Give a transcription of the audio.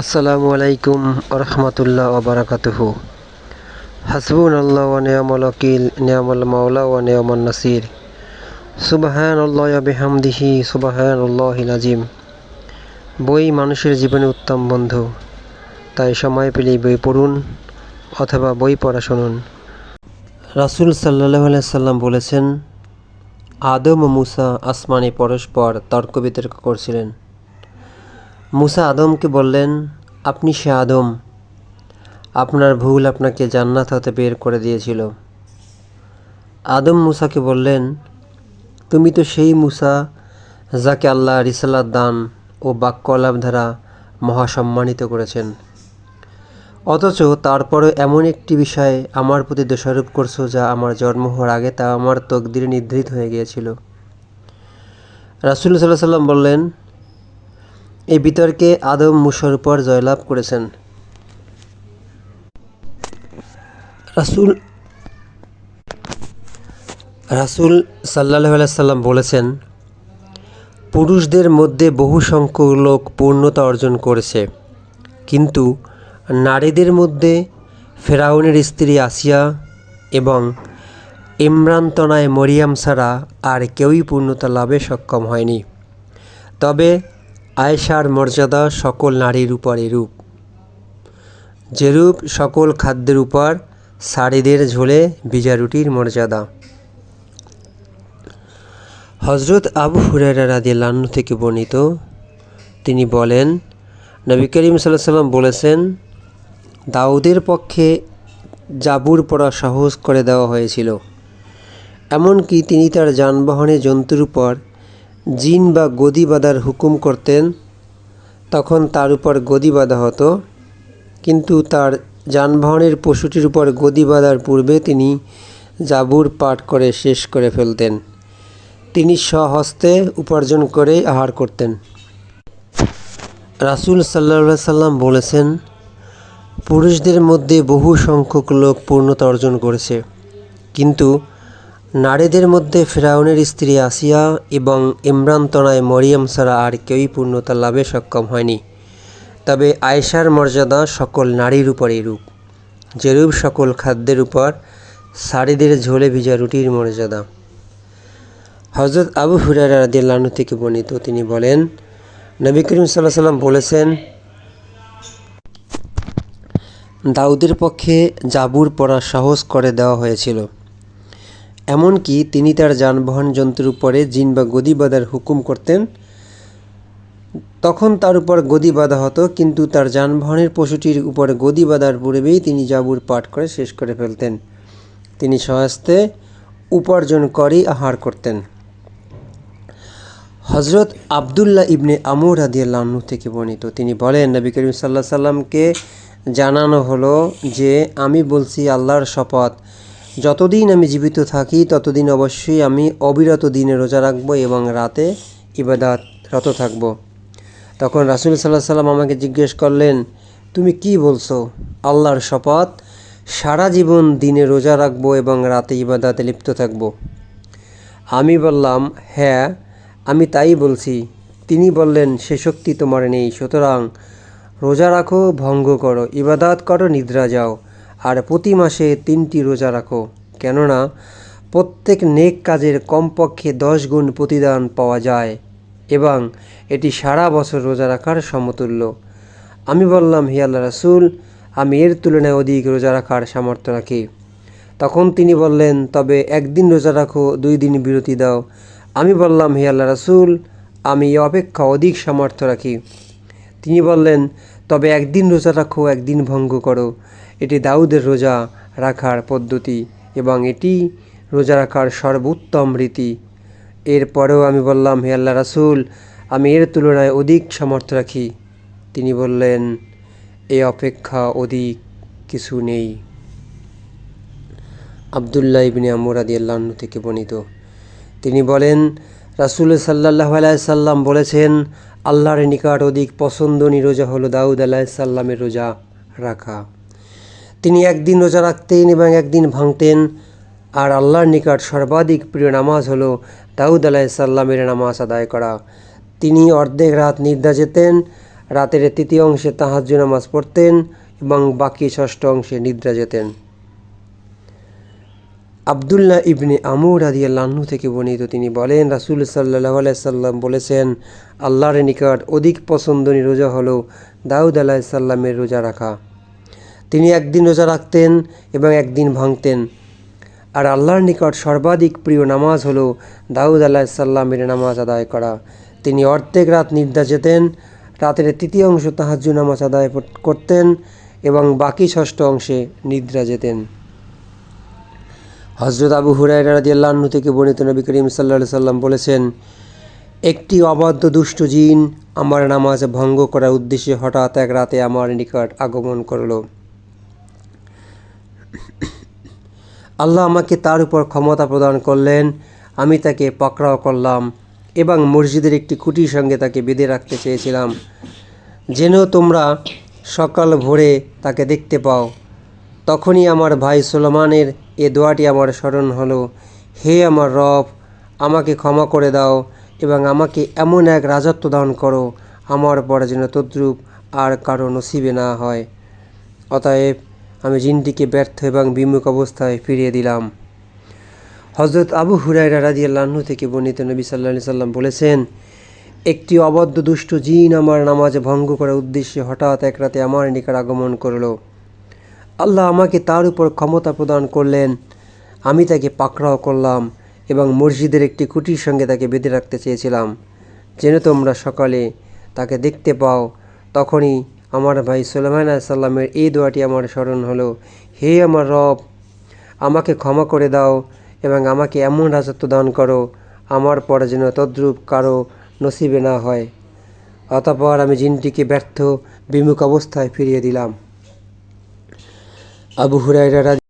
আসসালামু আলাইকুম রহমতুল্লাহ ওবরাকাতুহ হাসবুন আল্লাহ নিয়ামল ওয়াকিল, নিয়ামল মাওলা ওয়া নিয়ামল নাসির। সুবাহান আল্লাহ বেহামদিহি সুবাহান আল্লাহ নাজিম বই মানুষের জীবনে উত্তম বন্ধু। তাই সময় পেলেই বই পড়ুন অথবা বই পড়া শুনুন। রাসুল সাল্লাহ সাল্লাম বলেছেন, আদম ও মুসা আসমানে পরস্পর তর্ক বিতর্ক করছিলেন। মুসা আদমকে বললেন, আপনি সে আদম। আপনার ভুল আপনাকে জান্নাত হতে বের করে দিয়েছিল। আদম মুসাকে বললেন, তুমি তো সেই মুসা যাকে আল্লাহ রিসালাত দান ও বাক্য আলাপ দ্বারা মহাসম্মানিত করেছেন। অথচ তারপরে এমন একটি বিষয়ে আমার প্রতি দোষারোপ করছ যা আমার জন্ম হওয়ার আগে তা আমার তকদিরে নির্ধারিত হয়ে গিয়েছিল। রাসুল সাল্লাহ সাল্লাম বললেন এই বিতর্কে আদম মুসার উপর জয়লাভ করেছেন। রাসুল রাসুল সাল্লাহ সাল্লাম বলেছেন, পুরুষদের মধ্যে বহু সংখ্যক লোক পূর্ণতা অর্জন করেছে, কিন্তু নারীদের মধ্যে ফেরাউনের স্ত্রী আসিয়া এবং ইমরান্তনায় মরিয়াম ছাড়া আর কেউই পূর্ণতা লাভে সক্ষম হয়নি। তবে আয়েশার মর্যাদা সকল নারীর উপর এরূপ। যেরূপ সকল খাদ্যের উপর শাড়িদের ঝোলে ভিজা রুটির মর্যাদা। হজরত আবু হুরারা রাদিয়াল্লাহু থেকে বর্ণিত, তিনি বলেন, নবী করিম সাল্লাহ সাল্লাম বলেছেন, দাউদের পক্ষে জাবুর পড়া সহজ করে দেওয়া হয়েছিল। এমনকি তিনি তার যানবাহনে জন্তুর উপর জিন বা গদি বাঁধার হুকুম করতেন, তখন তার উপর গদি বাঁধা হতো। কিন্তু তার যানবাহনের পশুটির উপর গদি বাঁধার পূর্বে তিনি জাবুর পাঠ করে শেষ করে ফেলতেন। তিনি স্বহস্তে উপার্জন করে আহার করতেন। রাসুল সাল্লা সাল্লাম বলেছেন, পুরুষদের মধ্যে বহু সংখ্যক লোক পূর্ণতা অর্জন করেছে। কিন্তু নারীদের মধ্যে ফেরাউনের স্ত্রী আসিয়া এবং ইমরান তনায় মরিয়ম ছাড়া আর কেউই পূর্ণতা লাভে সক্ষম হয়নি। তবে আয়েশার মর্যাদা সকল নারীর উপর এরূপ যেরূপ সকল খাদ্যের উপর শাড়িদের ঝোলে ভিজা রুটির মর্যাদা। হজরত আবু হুরারা রাদিয়াল্লাহু থেকে বর্ণিত তিনি বলেন, নবী করিম সাল্লাহ সাল্লাম বলেছেন, দাউদের পক্ষে জাবুর পড়া সহজ করে দেওয়া হয়েছিল। এমনকি তিনি তার যানবাহন যন্ত্রের উপরে জিন বা গদি বাঁধার হুকুম করতেন। তখন তার উপর গদি বাঁধা হতো, কিন্তু তার যানবাহনের পশুটির উপরে গদি বাঁধার পূর্বেই তিনি জাবুর পাঠ করে শেষ করে ফেলতেন। তিনি সহস্তে উপার্জন করেই আহার করতেন। হজরত আবদুল্লাহ ইবনে আমর রাদিয়াল্লাহু থেকে বর্ণিত, তিনি বলেন, নবী করিম সাল্লাহ সাল্লামকে জানানো হলো যে, আমি বলছি আল্লাহর শপথ। যতদিন আমি জীবিত থাকি, ততদিন অবশ্যই আমি অবিরত দিনে রোজা রাখব এবং রাতে ইবাদাতরত থাকব। তখন রাসুল সাল্লাহ সাল্লাম আমাকে জিজ্ঞেস করলেন, তুমি কি বলছো? আল্লাহর শপথ? সারা জীবন দিনে রোজা রাখব এবং রাতে ইবাদাতে লিপ্ত থাকব? আমি বললাম হ্যাঁ আমি তাই বলছি। তিনি বললেন, সে শক্তি তোমার নেই, সুতরাং রোজা রাখো, ভঙ্গ করো, ইবাদাত করো, নিদ্রা যাও। আর প্রতি মাসে তিনটি রোজা রাখো। কেননা, প্রত্যেক নেক কাজের কমপক্ষে দশ গুণ প্রতিদান পাওয়া যায় এবং এটি সারা বছর রোজা রাখার সমতুল্য। আমি বললাম, হে আল্লাহ রাসুল, আমি এর তুলনায় অধিক রোজা রাখার সামর্থ্য রাখি। তখন তিনি বললেন, তবে একদিন রোজা রাখো, দুই দিন বিরতি দাও। আমি বললাম, হে আল্লাহ রাসুল, আমি অপেক্ষা অধিক সামর্থ্য রাখি। তিনি বললেন, তবে একদিন রোজা রাখো, একদিন ভঙ্গ করো। এটি দাউদের রোজা রাখার পদ্ধতি এবং এটি রোজা রাখার সর্বোত্তম রীতি। এরপরেও আমি বললাম, হে আল্লাহ রাসুল, আমি এর তুলনায় অধিক সামর্থ্য রাখি। তিনি বললেন, এ অপেক্ষা অধিক কিছু নেই। আবদুল্লাহ ইবনে আমরাদি আল্লাহ থেকে বর্ণিত। তিনি বলেন, রাসুল সাল্লাহ সাল্লাম বলেছেন, আল্লাহর নিকট অধিক পছন্দনী রোজা হলো দাউদ আলাহ সাল্লামের রোজা রাখা। তিনি একদিন রোজা রাখতেন এবং একদিন ভাঙতেন। আর আল্লাহর নিকট সর্বাধিক প্রিয় নামাজ হলো দাউদ আলাহ সাল্লামের নামাজ আদায় করা। তিনি অর্ধেক রাত নির্দা যেতেন, রাতের তৃতীয় অংশে তাহাজ্জু নামাজ পড়তেন এবং বাকি ষষ্ঠ অংশে নিদ্রা যেতেন। আবদুল্লাহ ইবনে আমুর আমর আদিয়াল্লাহ্ন থেকে বর্ণিত তিনি বলেন, রাসুল সাল্লাহ সাল্লাম বলেছেন, আল্লাহর নিকট অধিক পছন্দনীয় রোজা হলো দাউদ আলাহ সাল্লামের রোজা রাখা। তিনি একদিন রোজা রাখতেন এবং একদিন ভাঙতেন। আর আল্লাহর নিকট সর্বাধিক প্রিয় নামাজ হলো দাউদ আলাহ সাল্লামের নামাজ আদায় করা। তিনি অর্ধেক রাত নিদ্রা যেতেন, রাতের তৃতীয় অংশ তাহাজ্জু নামাজ আদায় করতেন এবং বাকি ষষ্ঠ অংশে নিদ্রা যেতেন। হজরত আবু হুরাইরা রাদিয়াল্লাহু থেকে বর্ণিত নবী করিম সাল্লাল্লাহু সাল্লাম বলেছেন, একটি অবাধ্য দুষ্ট জিন আমার নামাজ ভঙ্গ করার উদ্দেশ্যে হঠাৎ এক রাতে আমার নিকট আগমন করল। আল্লাহ আমাকে তার উপর ক্ষমতা প্রদান করলেন, আমি তাকে পাকড়াও করলাম এবং মসজিদের একটি খুঁটির সঙ্গে তাকে বেঁধে রাখতে চেয়েছিলাম। যেন তোমরা সকাল ভোরে তাকে দেখতে পাও। তখনই আমার ভাই সুলেমানের এ দোয়াটি আমার স্মরণ হলো, হে আমার রব, আমাকে ক্ষমা করে দাও এবং আমাকে এমন এক রাজত্ব দান করো, আমার পরে যেন তদ্রূপ আর কারও নসিবে না হয়। অতএব আমি জিনটিকে ব্যর্থ এবং বিমুখ অবস্থায় ফিরিয়ে দিলাম। হজরত আবু হুরাইরা রাদিয়াল্লাহু থেকে বর্ণিত নবী সাল্লাহ সাল্লাম বলেছেন, একটি অবদ্ধ দুষ্ট জিন আমার নামাজ ভঙ্গ করার উদ্দেশ্যে হঠাৎ এক রাতে আমার নিকট আগমন করল। আল্লাহ আমাকে তার উপর ক্ষমতা প্রদান করলেন। আমি তাকে পাকড়াও করলাম এবং মসজিদের একটি কুটির সঙ্গে তাকে বেঁধে রাখতে চেয়েছিলাম। যেন তোমরা সকালে তাকে দেখতে পাও, তখনই আমার ভাই সুলেমান সাল্লামের এই দোয়াটি আমার স্মরণ হলো, হে আমার রব, আমাকে ক্ষমা করে দাও এবং আমাকে এমন রাজত্ব দান করো, আমার পরে যেন তদ্রূপ কারও নসিবে না হয়। অতপর আমি জিনটিকে ব্যর্থ, বিমুখ অবস্থায় ফিরিয়ে দিলাম। আবু হুরাইরা